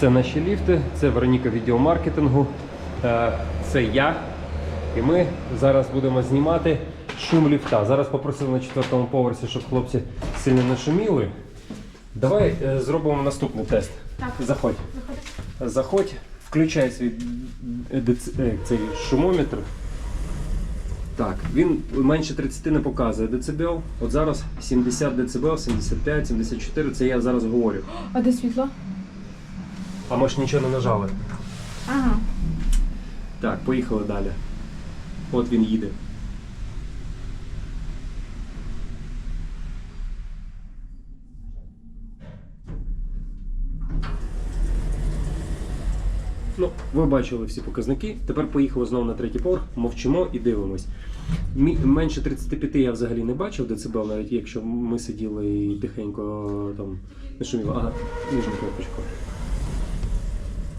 Це наші ліфти, це Вероніка відеомаркетингу, е, це я. І ми зараз будемо знімати шум ліфта. Зараз попросили на четвертому поверсі, щоб хлопці сильно не шуміли. Давай е, зробимо наступний тест. Так. Заходь. Заходь, включай свій е, цей шумометр. Так, він менше 30 не показує децибел. От зараз 70 децибел, 75, 74, це я зараз говорю. А де світло? А ми ж нічого не нажали. Ага. Так, поїхали далі. От він їде. Ну, ви бачили всі показники. Тепер поїхали знову на третій поверх, мовчимо і дивимось. Мі- Менше 35 я взагалі не бачив децибел, навіть якщо ми сиділи і тихенько там не шуміло. Ага, нижню кнопочку.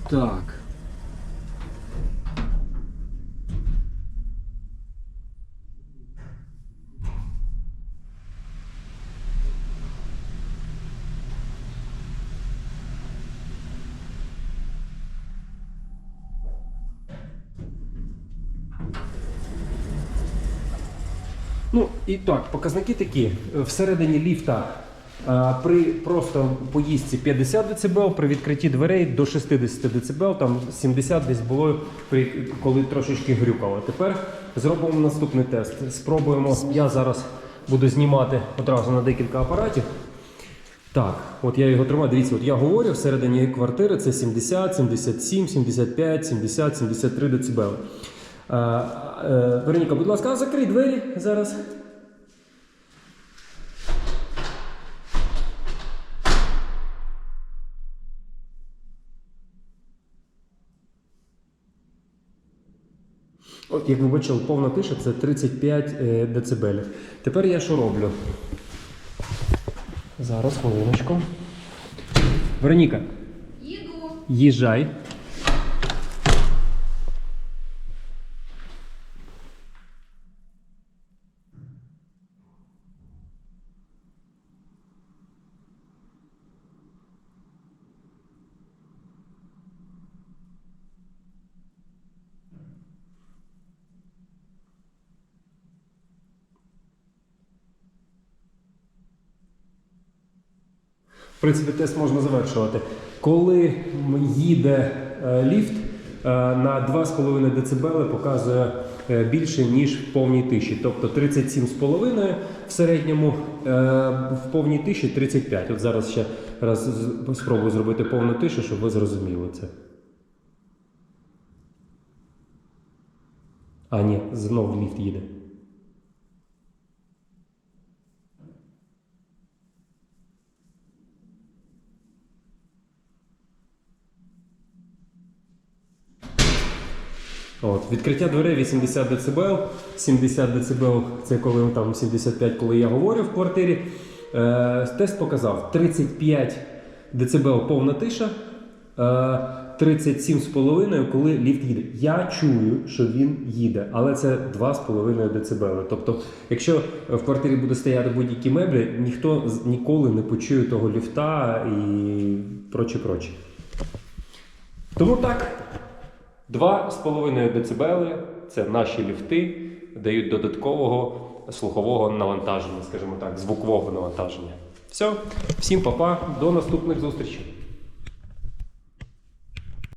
Так. Ну і так, показники такі. Всередині ліфта при просто поїздці 50 дБ, при відкритті дверей до 60 дБ, там 70 десь було, коли трошечки грюкало. Тепер зробимо наступний тест. Спробуємо. Я зараз буду знімати одразу на декілька апаратів. Так, от я його тримаю. Дивіться, от я говорю, всередині квартири це 70, 77, 75, 70, 73 децибели. Е, е, Вероніка, будь ласка, закрий двері зараз. От, як ви бачили, повна тиша це 35 дБ. Тепер я що роблю? Зараз, хвилиночку. Вероніка, Їду. їжджай. В принципі, тест можна завершувати. Коли їде е, ліфт е, на 2,5 дБ показує е, більше, ніж в повній тиші. Тобто 37,5 в середньому, в повній тиші 35. От зараз ще раз спробую зробити повну тишу, щоб ви зрозуміли це. А, ні, знову ліфт їде. От, відкриття дверей 80 дБ, 70 дБ це коли там 75, коли я говорю в квартирі. Е, тест показав 35 дБ повна тиша, е, 37,5, коли ліфт їде. Я чую, що він їде, але це 2,5 дБ. Тобто, якщо в квартирі буде стояти будь-які меблі, ніхто ніколи не почує того ліфта і прочі прочі. Тому так. 2,5 дБ це наші ліфти, дають додаткового слухового навантаження, скажімо так, звукового навантаження. Все, всім па-па, до наступних зустрічей.